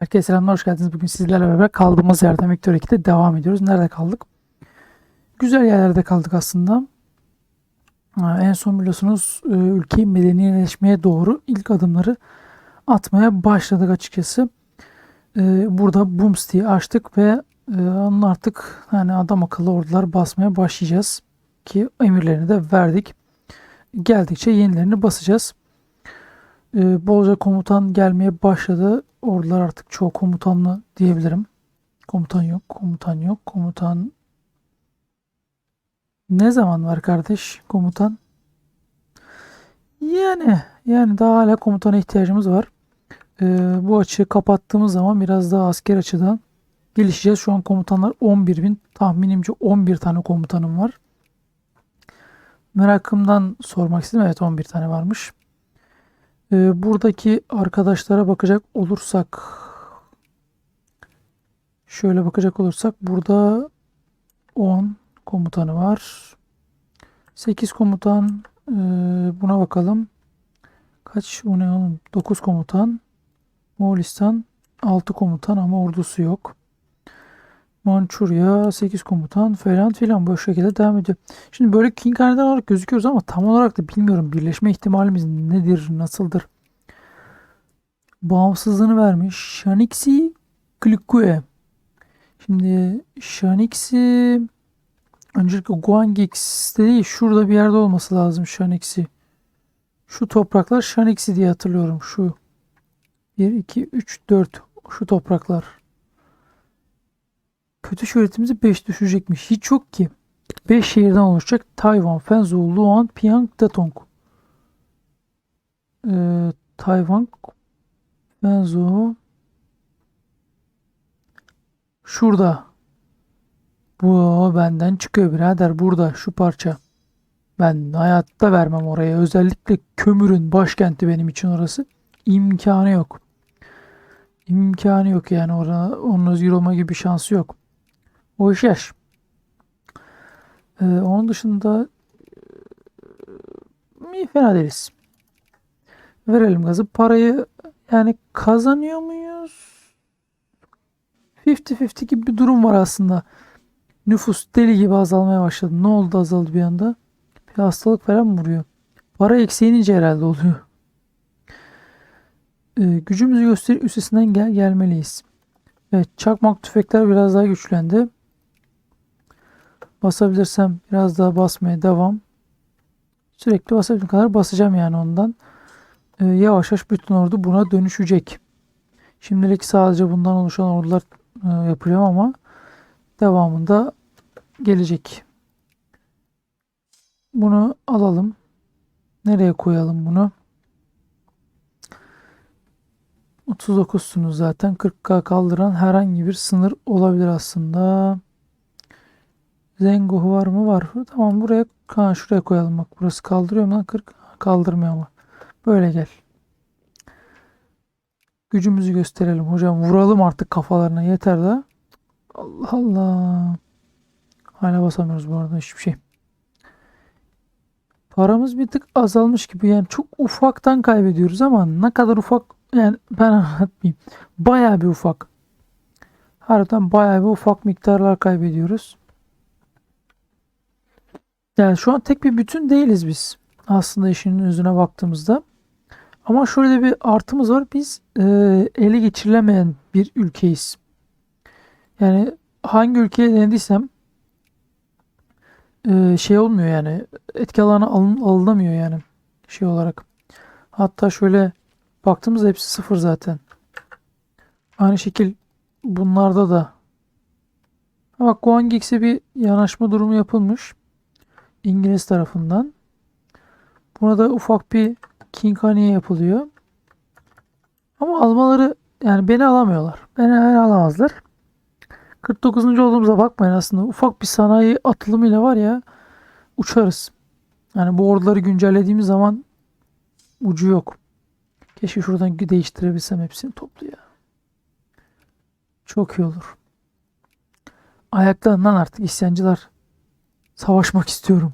Herkese selamlar, hoş geldiniz. Bugün sizlerle beraber kaldığımız yerden Victor 2'de devam ediyoruz. Nerede kaldık? Güzel yerlerde kaldık aslında. Ha, En son biliyorsunuz e, ülkeyi medeniyeleşmeye doğru ilk adımları atmaya başladık açıkçası. E, Burada Boomstick'i açtık ve e, onun artık hani adam akıllı ordular basmaya başlayacağız. Ki emirlerini de verdik. Geldikçe yenilerini basacağız. E, bolca komutan gelmeye başladı. Ordular artık çoğu komutanlı diyebilirim. Komutan yok, komutan yok, komutan. Ne zaman var kardeş komutan? Yani, yani daha hala komutana ihtiyacımız var. E, bu açığı kapattığımız zaman biraz daha asker açıdan gelişeceğiz. Şu an komutanlar 11 bin. Tahminimce 11 tane komutanım var. Merakımdan sormak istedim. Evet 11 tane varmış. Ee, buradaki arkadaşlara bakacak olursak şöyle bakacak olursak burada 10 komutanı var. 8 komutan ee, buna bakalım. Kaç o ne oğlum? 9 komutan. Moğolistan 6 komutan ama ordusu yok. Mançurya 8 komutan falan filan bu şekilde devam ediyor. Şimdi böyle King Hanedan olarak gözüküyoruz ama tam olarak da bilmiyorum birleşme ihtimalimiz nedir, nasıldır. Bağımsızlığını vermiş. Shanixi Klikue. Şimdi Shanixi öncelikle Guangx'te değil şurada bir yerde olması lazım Shanixi. Şu topraklar Shanixi diye hatırlıyorum. Şu 1, 2, 3, 4 şu topraklar. Kötü şöhretimizi 5 düşürecekmiş. Hiç yok ki. 5 şehirden oluşacak. Tayvan, Fenzhou, Luan, Piang, Datong. Ee, Tayvan, Fenzhou. Şurada. Bu benden çıkıyor birader. Burada şu parça. Ben hayatta vermem oraya. Özellikle kömürün başkenti benim için orası. İmkanı yok. İmkanı yok yani orada onun özgür olma gibi bir şansı yok. O iş yaş. Ee, onun dışında e, iyi fena değiliz. Verelim gazı. Parayı yani kazanıyor muyuz? 50-50 gibi bir durum var aslında. Nüfus deli gibi azalmaya başladı. Ne oldu azaldı bir anda? Bir hastalık falan mı vuruyor? Para eksiğinince herhalde oluyor. Ee, gücümüzü gösterip üstesinden gel gelmeliyiz. Evet, çakmak tüfekler biraz daha güçlendi. Basabilirsem biraz daha basmaya devam. Sürekli basabildiğim kadar basacağım yani ondan. Ee, yavaş yavaş bütün ordu buna dönüşecek. Şimdilik sadece bundan oluşan ordular e, yapacağım ama devamında gelecek. Bunu alalım. Nereye koyalım bunu? 39'sunuz zaten. 40K kaldıran herhangi bir sınır olabilir aslında. Zengo var mı? Var. Tamam buraya ha, şuraya koyalım bak. Burası kaldırıyor mu lan? 40 kaldırmıyor ama. Böyle gel. Gücümüzü gösterelim hocam. Vuralım artık kafalarına yeter de. Allah Allah. Hala basamıyoruz bu arada hiçbir şey. Paramız bir tık azalmış gibi yani çok ufaktan kaybediyoruz ama ne kadar ufak yani ben anlatmayayım. Bayağı bir ufak. Harbiden bayağı bir ufak miktarlar kaybediyoruz. Yani şu an tek bir bütün değiliz biz. Aslında işin yüzüne baktığımızda. Ama şöyle bir artımız var. Biz e, ele geçirilemeyen bir ülkeyiz. Yani hangi ülkeye denediysem e, şey olmuyor yani. Etki alanı alın, alınamıyor yani. Şey olarak. Hatta şöyle baktığımızda hepsi sıfır zaten. Aynı şekil bunlarda da. Bak Guangx'e bir yanaşma durumu yapılmış. İngiliz tarafından. Buna da ufak bir King Honey'e yapılıyor. Ama almaları yani beni alamıyorlar. Beni, beni alamazlar. 49. olduğumuza bakmayın aslında. Ufak bir sanayi atılımıyla var ya uçarız. Yani bu orduları güncellediğimiz zaman ucu yok. Keşke şuradan değiştirebilsem hepsini toplu ya. Çok iyi olur. Ayaklarından artık isyancılar. Savaşmak istiyorum.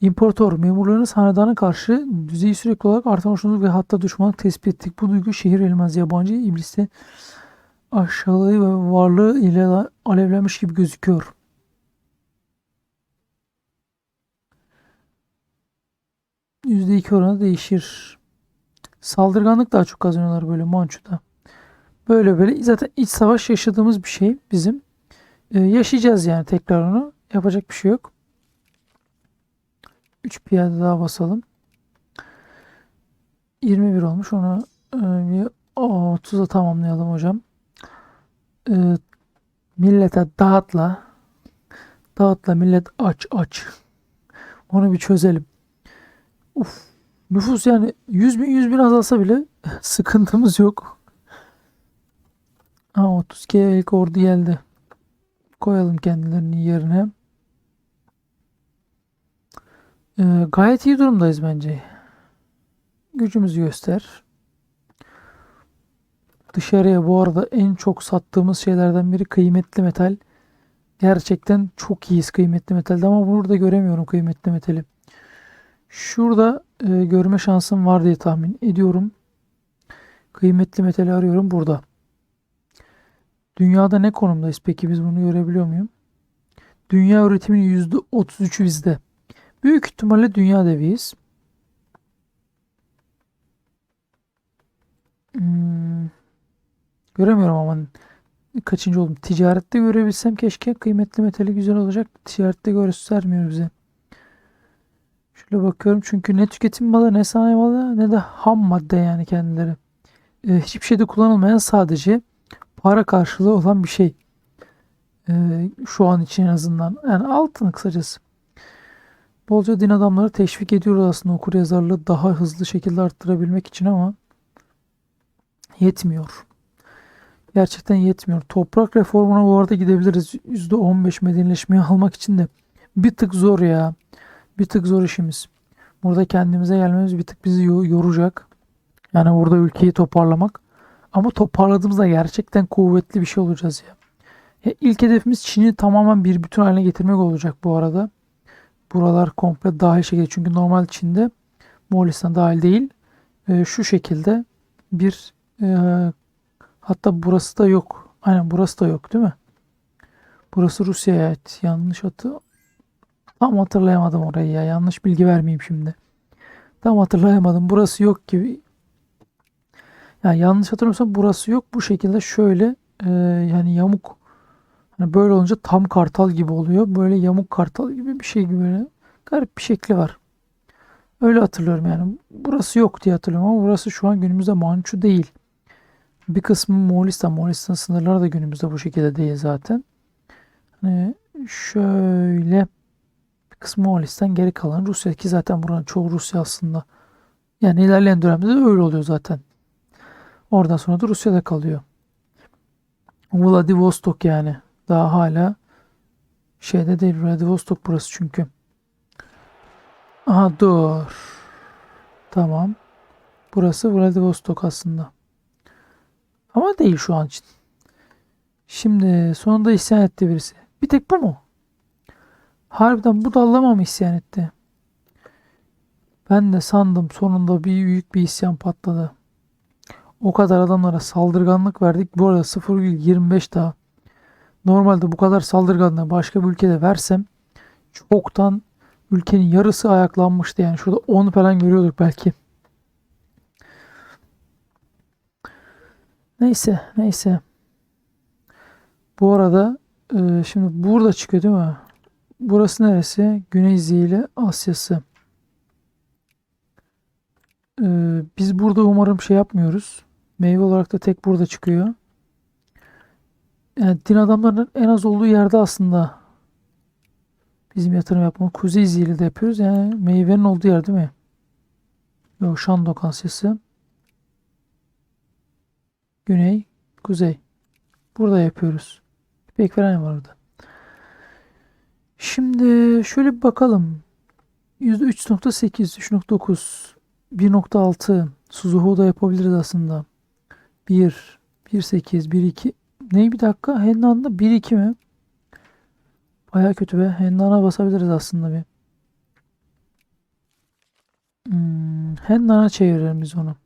İmparator memurlarınız hanedana karşı düzeyi sürekli olarak artan hoşnutluk ve hatta düşmanlık tespit ettik. Bu duygu şehir elmez yabancı ibliste aşağılığı ve varlığı ile alevlenmiş gibi gözüküyor. %2 oranı değişir. Saldırganlık daha çok kazanıyorlar böyle Mançu'da. Böyle böyle zaten iç savaş yaşadığımız bir şey bizim. Ee, yaşayacağız yani tekrar onu. Yapacak bir şey yok. 3 piyade daha basalım. 21 olmuş. Onu e, bir 30'a tamamlayalım hocam. E, millete dağıtla. Dağıtla millet aç aç. Onu bir çözelim. Uf. Nüfus yani 100 bin 100 bin azalsa bile sıkıntımız yok. Ha 30K ilk ordu geldi. Koyalım kendilerinin yerine. Ee, gayet iyi durumdayız bence. Gücümüzü göster. Dışarıya bu arada en çok sattığımız şeylerden biri kıymetli metal. Gerçekten çok iyiyiz kıymetli metalde ama burada göremiyorum kıymetli metali. Şurada e, görme şansım var diye tahmin ediyorum. Kıymetli metali arıyorum burada. Dünyada ne konumdayız peki biz bunu görebiliyor muyum? Dünya üretiminin %33'ü bizde. Büyük ihtimalle dünya deviyiz. Hmm, göremiyorum ama kaçıncı oldum. Ticarette görebilsem keşke kıymetli metali güzel olacak. Ticarette göstermiyor bize. Şöyle bakıyorum çünkü ne tüketim malı ne sanayi malı ne de ham madde yani kendileri. Ee, hiçbir şeyde kullanılmayan sadece para karşılığı olan bir şey. Ee, şu an için en azından. Yani altını kısacası. Bolca din adamları teşvik ediyoruz aslında okur yazarlığı daha hızlı şekilde arttırabilmek için ama yetmiyor. Gerçekten yetmiyor. Toprak reformuna bu arada gidebiliriz. %15 medenileşmeyi almak için de bir tık zor ya. Bir tık zor işimiz. Burada kendimize gelmemiz bir tık bizi yoracak. Yani burada ülkeyi toparlamak. Ama toparladığımızda gerçekten kuvvetli bir şey olacağız ya. ya ilk hedefimiz Çin'i tamamen bir bütün haline getirmek olacak bu arada. Buralar komple dahil şekilde. Çünkü normal Çin'de Moğolistan dahil değil. E, şu şekilde bir e, hatta burası da yok. Aynen burası da yok değil mi? Burası Rusya'ya ait. Yanlış hatı. Tam hatırlayamadım orayı ya. Yanlış bilgi vermeyeyim şimdi. Tam hatırlayamadım. Burası yok gibi. Yani yanlış hatırlamıyorsam burası yok. Bu şekilde şöyle e, yani yamuk Hani böyle olunca tam kartal gibi oluyor. Böyle yamuk kartal gibi bir şey gibi böyle garip bir şekli var. Öyle hatırlıyorum yani. Burası yok diye hatırlıyorum ama burası şu an günümüzde Mançu değil. Bir kısmı Moğolistan. Moğolistan sınırları da günümüzde bu şekilde değil zaten. Hani şöyle bir kısmı Moğolistan geri kalan Rusya ki zaten buranın çoğu Rusya aslında. Yani ilerleyen dönemde de öyle oluyor zaten. Oradan sonra da Rusya'da kalıyor. Vladivostok yani. Daha hala şeyde değil Vladivostok burası çünkü. Aha dur. Tamam. Burası Vladivostok aslında. Ama değil şu an için. Şimdi sonunda isyan etti birisi. Bir tek bu mu? Harbiden bu dallama mı isyan etti? Ben de sandım sonunda bir büyük bir isyan patladı. O kadar adamlara saldırganlık verdik. Bu arada 0,25 daha. Normalde bu kadar saldırganlığı başka bir ülkede versem çoktan ülkenin yarısı ayaklanmıştı. Yani şurada 10 falan görüyorduk belki. Neyse neyse. Bu arada e, şimdi burada çıkıyor değil mi? Burası neresi? Güney Zili Asyası. E, biz burada umarım şey yapmıyoruz. Meyve olarak da tek burada çıkıyor. Yani din adamlarının en az olduğu yerde aslında bizim yatırım yapmamız. Kuzey Zili'de yapıyoruz. Yani meyvenin olduğu yer değil mi? Yok Şandok Asyası. Güney, kuzey. Burada yapıyoruz. İpek veren var orada. Şimdi şöyle bir bakalım. %3.8, 3.9, 1.6 Suzuhu'da yapabiliriz aslında. 1, 1.8, 1.2 Ney bir dakika? Hennan'da 1-2 mi? Baya kötü be. Hennan'a basabiliriz aslında bir. Hmm, Hennan'a çevirelim biz onu.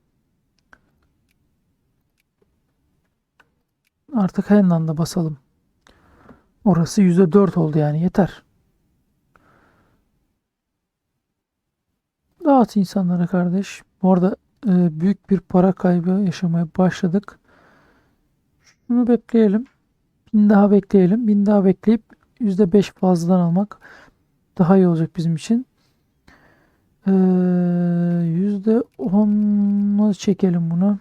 Artık Hennan'da basalım. Orası %4 oldu yani yeter. Dağıt insanlara kardeş. Bu arada e, büyük bir para kaybı yaşamaya başladık. Şunu bekleyelim. Bin daha bekleyelim. Bin daha bekleyip %5 fazladan almak daha iyi olacak bizim için. Ee, %10'a çekelim bunu.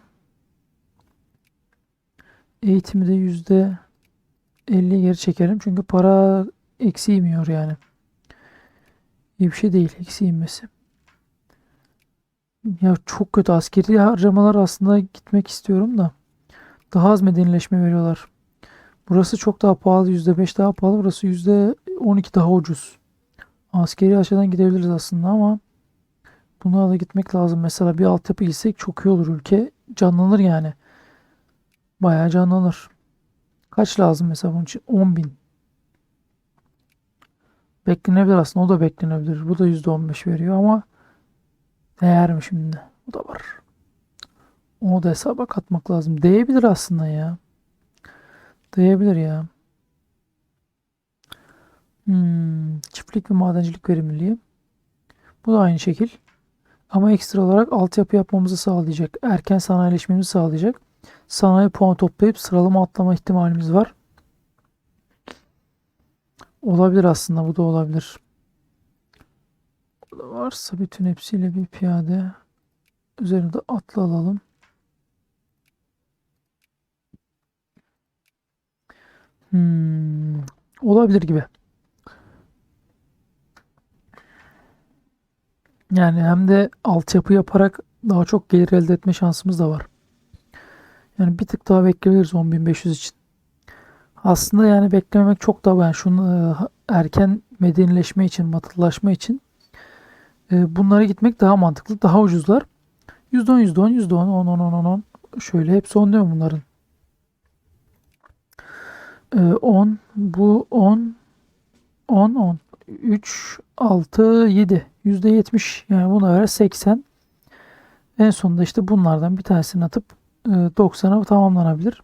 Eğitimi de yüzde 50 geri çekelim. Çünkü para eksi inmiyor yani. İyi bir şey değil eksi inmesi. Ya çok kötü askeri harcamalar aslında gitmek istiyorum da. Daha az medenileşme veriyorlar. Burası çok daha pahalı. %5 daha pahalı. Burası %12 daha ucuz. Askeri açıdan gidebiliriz aslında ama buna da gitmek lazım. Mesela bir altyapı gitsek çok iyi olur. Ülke canlanır yani. Bayağı canlanır. Kaç lazım mesela bunun için? 10 bin. Beklenebilir aslında. O da beklenebilir. Bu da %15 veriyor ama değer mi şimdi? O da var. Onu da hesaba katmak lazım. Değebilir aslında ya. Değebilir ya. Hmm, çiftlik ve madencilik verimliliği. Bu da aynı şekil. Ama ekstra olarak altyapı yapmamızı sağlayacak. Erken sanayileşmemizi sağlayacak. Sanayi puan toplayıp sıralama atlama ihtimalimiz var. Olabilir aslında bu da olabilir. Bu da varsa bütün hepsiyle bir piyade üzerinde atlı alalım. Hmm, olabilir gibi. Yani hem de altyapı yaparak daha çok gelir elde etme şansımız da var. Yani bir tık daha bekleyebiliriz 10.500 için. Aslında yani beklememek çok daha ben şunu e, erken medenileşme için, batılılaşma için e, bunlara gitmek daha mantıklı. Daha ucuzlar. %10, %10, %10, 10, 10, 10, 10, 10. Şöyle hepsi 10 diyor bunların. E, 10, bu 10, 10, 10. 3, 6, 7. %70 yani buna göre 80. En sonunda işte bunlardan bir tanesini atıp 90'a tamamlanabilir.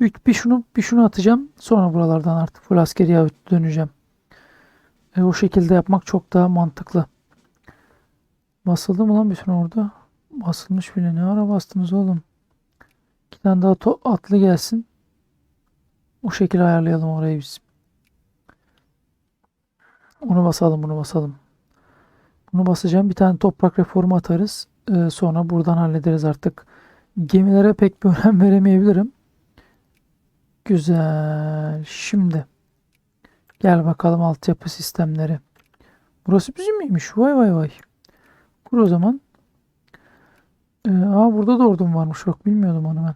Bir şunu bir şunu atacağım. Sonra buralardan artık full askeriye döneceğim. E, o şekilde yapmak çok daha mantıklı. Basıldı mı lan bütün orada? Basılmış bile. Ne ara bastınız oğlum? İki tane daha atlı gelsin. O şekilde ayarlayalım orayı biz. Onu basalım bunu basalım. Bunu basacağım. Bir tane toprak reformu atarız. Ee, sonra buradan hallederiz artık. Gemilere pek bir önem veremeyebilirim. Güzel. Şimdi gel bakalım altyapı sistemleri. Burası bizim miymiş? Vay vay vay. Kur o zaman. Ee, aa burada da ordum varmış. Bak bilmiyordum onu ben.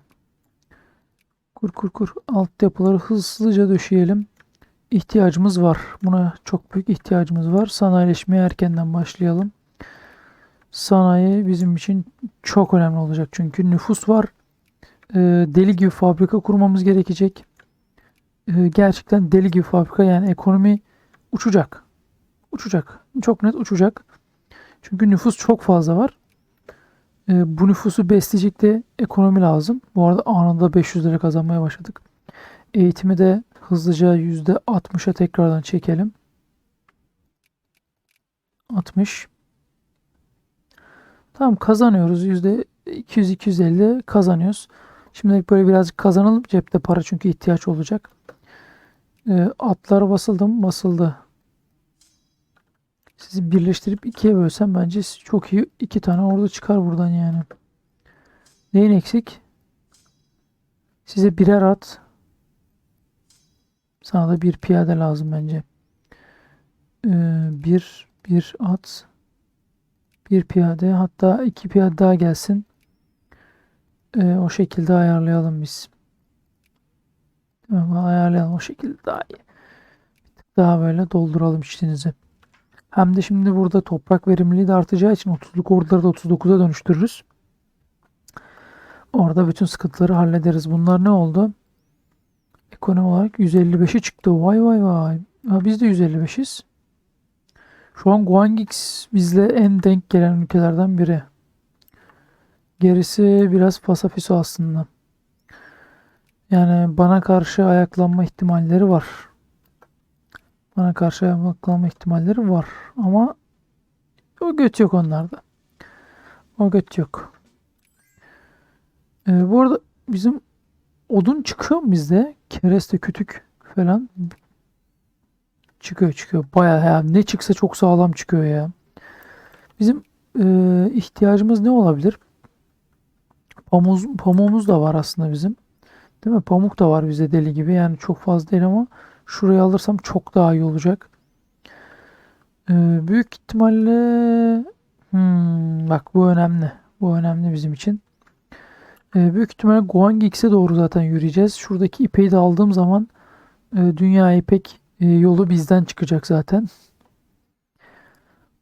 Kur kur kur. Altyapıları hızlıca döşeyelim. İhtiyacımız var. Buna çok büyük ihtiyacımız var. Sanayileşmeye erkenden başlayalım. Sanayi bizim için çok önemli olacak. Çünkü nüfus var. E, deli gibi fabrika kurmamız gerekecek. E, gerçekten deli gibi fabrika yani ekonomi uçacak. Uçacak. Çok net uçacak. Çünkü nüfus çok fazla var. E, bu nüfusu besleyecek de ekonomi lazım. Bu arada anında 500 lira kazanmaya başladık. Eğitimi de hızlıca %60'a tekrardan çekelim. 60. Tamam kazanıyoruz. %200-250 kazanıyoruz. Şimdi böyle birazcık kazanalım. Cepte para çünkü ihtiyaç olacak. E, atlara basıldım. Basıldı. Sizi birleştirip ikiye bölsem bence çok iyi. iki tane orada çıkar buradan yani. Neyin eksik? Size birer at. Sana da bir piyade lazım bence. Ee, bir, bir at. Bir piyade hatta iki piyade daha gelsin. Ee, o şekilde ayarlayalım biz. Ayarlayalım o şekilde daha iyi. Daha böyle dolduralım içinizi. Hem de şimdi burada toprak verimliliği de artacağı için 30'luk orduları da 39'a dönüştürürüz. Orada bütün sıkıntıları hallederiz. Bunlar ne oldu? Ekonomi olarak 155'e çıktı. Vay vay vay. Ha, biz de 155'iz. Şu an Guangix bizle en denk gelen ülkelerden biri. Gerisi biraz pasafiso aslında. Yani bana karşı ayaklanma ihtimalleri var. Bana karşı ayaklanma ihtimalleri var. Ama o göt yok onlarda. O göt yok. Ee, bu arada bizim odun çıkıyor mu bizde? Kereste, kütük falan. Çıkıyor çıkıyor. Bayağı ya. Ne çıksa çok sağlam çıkıyor ya. Bizim e, ihtiyacımız ne olabilir? Pamuğumuz, pamuğumuz da var aslında bizim. Değil mi? Pamuk da var bize deli gibi. Yani çok fazla değil ama şurayı alırsam çok daha iyi olacak. Ee, büyük ihtimalle hmm, bak bu önemli. Bu önemli bizim için. Ee, büyük ihtimalle Guang X'e doğru zaten yürüyeceğiz. Şuradaki ipeyi de aldığım zaman e, Dünya İpek e, yolu bizden çıkacak zaten.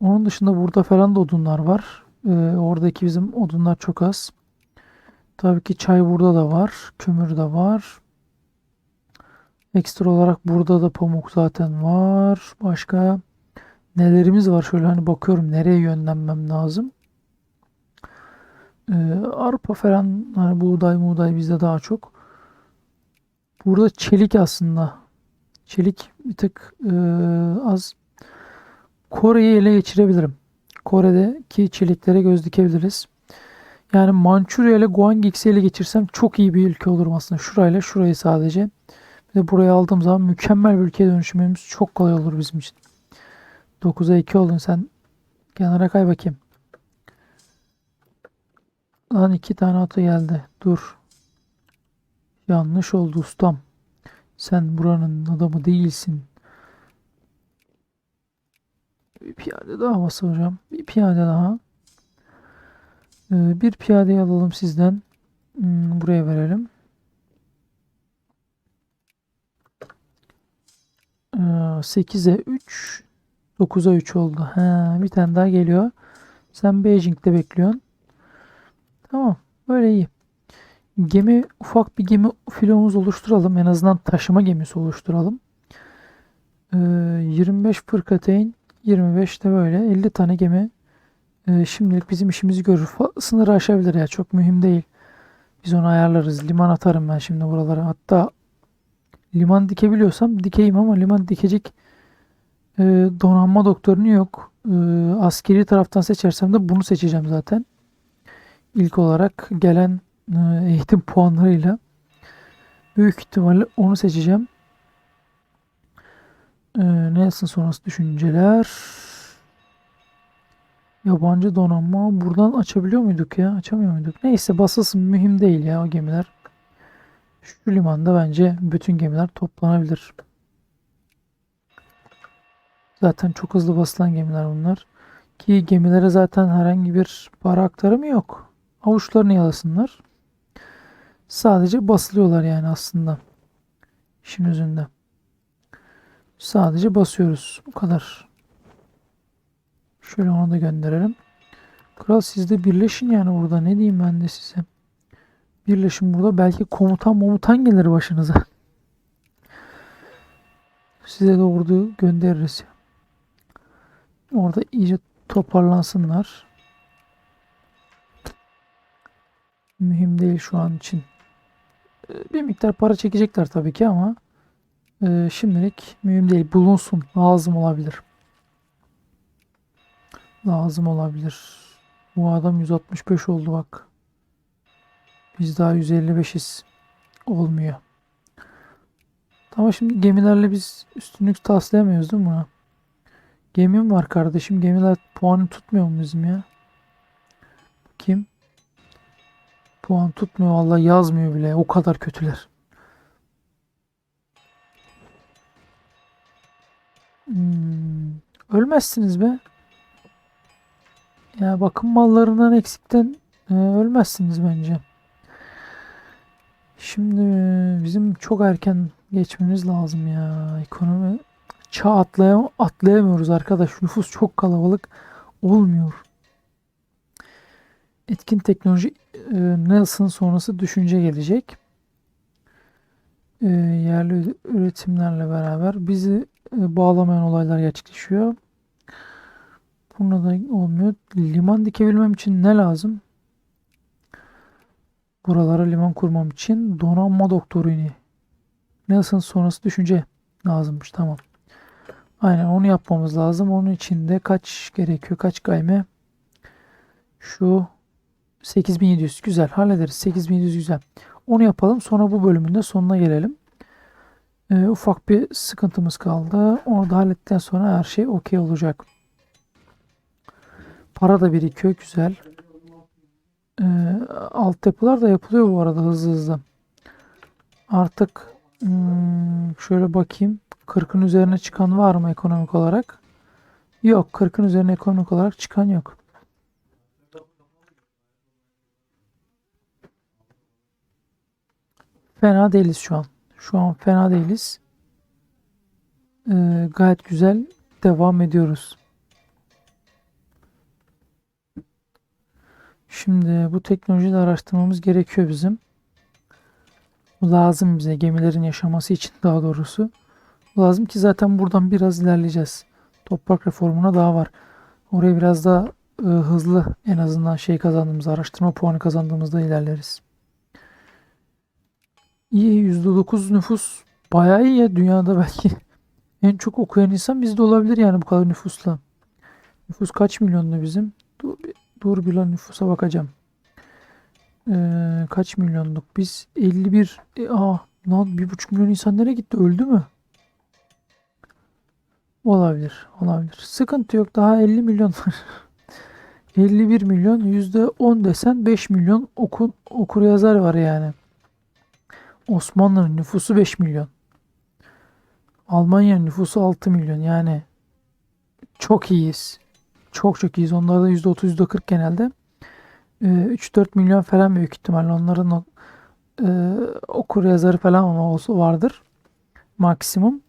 Onun dışında burada falan da odunlar var. Ee, oradaki bizim odunlar çok az. Tabii ki çay burada da var. Kömür de var. Ekstra olarak burada da pamuk zaten var. Başka nelerimiz var? Şöyle hani bakıyorum nereye yönlenmem lazım. Ee, arpa falan hani buğday buğday bizde daha çok. Burada çelik aslında. Çelik bir tık e, az. Kore'yi ele geçirebilirim. Kore'deki çeliklere göz dikebiliriz. Yani Mançurya ile Guangxi ele geçirsem çok iyi bir ülke olurum aslında. Şurayla şurayı sadece. Bir de burayı aldığım zaman mükemmel bir ülkeye dönüşmemiz çok kolay olur bizim için. 9'a 2 oldun sen. Kenara kay bakayım. Lan iki tane atı geldi. Dur. Yanlış oldu ustam. Sen buranın adamı değilsin. Bir piyade daha basacağım. Bir piyade daha. Ee, bir piyadeyi alalım sizden. Hmm, buraya verelim. Ee, 8'e 3 9'a 3 oldu. Ha, bir tane daha geliyor. Sen Beijing'de bekliyorsun. Tamam. Böyle iyi. Gemi ufak bir gemi filomuz oluşturalım. En azından taşıma gemisi oluşturalım. Ee, 25 fırkateyn 25 de böyle 50 tane gemi ee, şimdilik bizim işimizi görür. Sınırı aşabilir ya çok mühim değil. Biz onu ayarlarız. Liman atarım ben şimdi buralara. Hatta liman dikebiliyorsam dikeyim ama liman dikecek e, donanma doktorunu yok. E, askeri taraftan seçersem de bunu seçeceğim zaten. İlk olarak gelen e, eğitim puanlarıyla büyük ihtimalle onu seçeceğim. E, Nelson sonrası düşünceler. Yabancı donanma buradan açabiliyor muyduk ya? Açamıyor muyduk? Neyse basılsın mühim değil ya o gemiler. Şu limanda bence bütün gemiler toplanabilir. Zaten çok hızlı basılan gemiler bunlar. Ki gemilere zaten herhangi bir para aktarımı yok. Avuçlarını yalasınlar. Sadece basılıyorlar yani aslında. İşin özünde. Sadece basıyoruz. Bu kadar. Şöyle onu da gönderelim. Kral siz de birleşin yani burada. Ne diyeyim ben de size. Birleşin burada. Belki komutan momutan gelir başınıza. Size de ordu göndeririz. Orada iyice toparlansınlar. Mühim değil şu an için. Ee, Bir miktar para çekecekler tabii ki ama e, şimdilik mühim değil. Bulunsun. Lazım olabilir. Lazım olabilir. Bu adam 165 oldu bak. Biz daha 155'iz. Olmuyor. Tamam şimdi gemilerle biz üstünlük taslayamıyoruz değil mi? Gemim var kardeşim. Gemiler puanı tutmuyor mu bizim ya? Kim? Puan tutmuyor vallahi yazmıyor bile. O kadar kötüler. Hmm, ölmezsiniz be. Ya bakım mallarından eksikten e, ölmezsiniz bence. Şimdi bizim çok erken geçmemiz lazım ya. Ekonomi çağ atlayam atlayamıyoruz arkadaş. Nüfus çok kalabalık olmuyor. Etkin teknoloji e, Nelson sonrası düşünce gelecek. E, yerli üretimlerle beraber bizi e, bağlamayan olaylar gerçekleşiyor. Buna da olmuyor. Liman dikebilmem için ne lazım? Buralara liman kurmam için donanma doktoru ini. Nelson sonrası düşünce lazımmış. Tamam. Aynen onu yapmamız lazım. Onun için de kaç gerekiyor? Kaç gayme? Şu 8700. Güzel. Hallederiz. 8700 güzel. Onu yapalım. Sonra bu bölümün de sonuna gelelim. Ee, ufak bir sıkıntımız kaldı. Onu da hallettikten sonra her şey okey olacak. Para da birikiyor. Güzel. Ee, altyapılar da yapılıyor bu arada hızlı hızlı. Artık hmm, şöyle bakayım. 40'ın üzerine çıkan var mı ekonomik olarak? Yok. 40'ın üzerine ekonomik olarak çıkan yok. Fena değiliz şu an. Şu an fena değiliz. Ee, gayet güzel devam ediyoruz. Şimdi bu teknolojiyi de araştırmamız gerekiyor bizim. Bu lazım bize gemilerin yaşaması için daha doğrusu. Lazım ki zaten buradan biraz ilerleyeceğiz. Toprak reformuna daha var. Oraya biraz daha e, hızlı en azından şey kazandığımız, araştırma puanı kazandığımızda ilerleriz. İyi %9 nüfus bayağı iyi ya dünyada belki en çok okuyan insan bizde olabilir yani bu kadar nüfusla. Nüfus kaç milyonlu bizim? Dur bir, dur bir lan nüfusa bakacağım. Ee, kaç milyonluk? Biz 51 e, aa, lan 1,5 milyon insan nereye gitti? Öldü mü? Olabilir, olabilir. Sıkıntı yok. Daha 50 milyon var. 51 milyon %10 desen 5 milyon oku, okur yazar var yani. Osmanlı'nın nüfusu 5 milyon. Almanya'nın nüfusu 6 milyon. Yani çok iyiyiz. Çok çok iyiyiz. Onlarda %30 %40 genelde. Ee, 3-4 milyon falan büyük ihtimalle onların o, e, okur yazarı falan olsa vardır. Maksimum.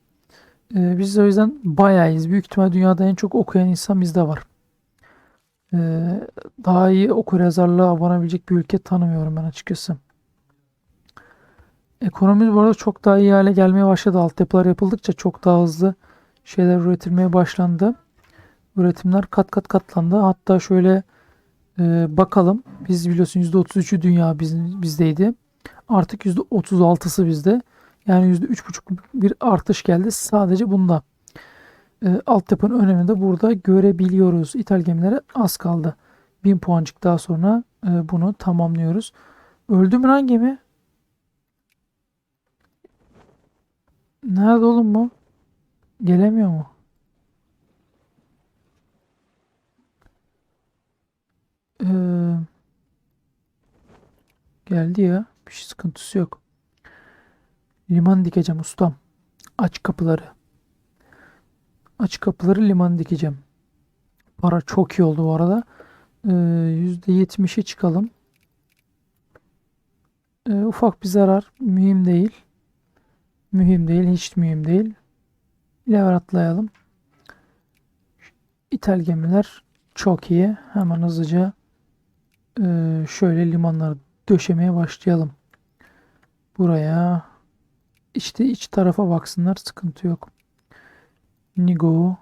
Ee, biz o yüzden bayağı iyiyiz. Büyük ihtimal dünyada en çok okuyan insan bizde var. Ee, daha iyi okur yazarlığa abanabilecek bir ülke tanımıyorum ben açıkçası. Ekonomimiz bu arada çok daha iyi hale gelmeye başladı. Altyapılar yapıldıkça çok daha hızlı şeyler üretilmeye başlandı. Üretimler kat kat katlandı. Hatta şöyle e, bakalım. Biz biliyorsun %33'ü dünya biz, bizdeydi. Artık %36'sı bizde. Yani %3,5 bir artış geldi sadece bunda. E, altyapının önemini de burada görebiliyoruz. İthal gemilere az kaldı. 1000 puancık daha sonra e, bunu tamamlıyoruz. Öldü mü lan gemi? Nerede oğlum bu? Gelemiyor mu? Ee, geldi ya. Bir şey sıkıntısı yok. Liman dikeceğim ustam. Aç kapıları. Aç kapıları liman dikeceğim. Para çok iyi oldu bu arada. Ee, %70'e çıkalım. Ee, ufak bir zarar. Mühim değil. Mühim değil. Hiç mühim değil. Lever atlayalım. İthal gemiler çok iyi. Hemen hızlıca e, şöyle limanları döşemeye başlayalım. Buraya işte iç tarafa baksınlar. Sıkıntı yok. Nigo.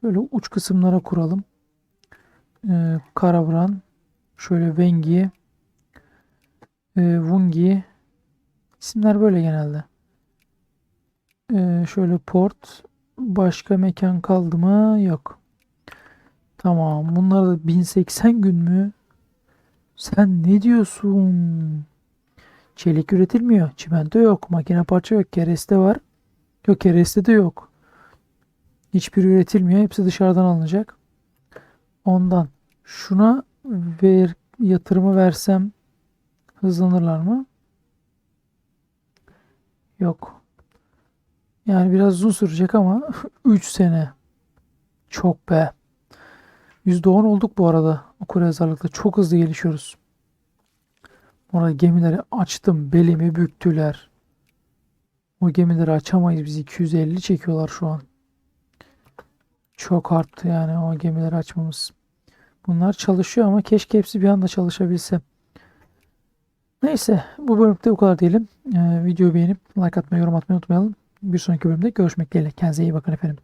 Şöyle uç kısımlara kuralım. Ee, Karavran. Şöyle Vengi. E, Vungi. İsimler böyle genelde. Ee, şöyle port. Başka mekan kaldı mı? Yok. Tamam. Bunlar da 1080 gün mü? Sen ne diyorsun? Çelik üretilmiyor. Çimento yok. Makine parça yok. Kereste var. Yok kereste de yok. Hiçbir üretilmiyor. Hepsi dışarıdan alınacak. Ondan şuna ver, yatırımı versem hızlanırlar mı? Yok. Yani biraz uzun sürecek ama 3 sene. Çok be. %10 olduk bu arada okuryazarlıkta. Çok hızlı gelişiyoruz. Orada gemileri açtım. Belimi büktüler. O gemileri açamayız. Biz 250 çekiyorlar şu an. Çok arttı yani o gemileri açmamız. Bunlar çalışıyor ama keşke hepsi bir anda çalışabilse. Neyse bu bölümde bu kadar diyelim. Ee, videoyu beğenip like atmayı, yorum atmayı unutmayalım. Bir sonraki bölümde görüşmek dileğiyle. Kendinize iyi bakın efendim.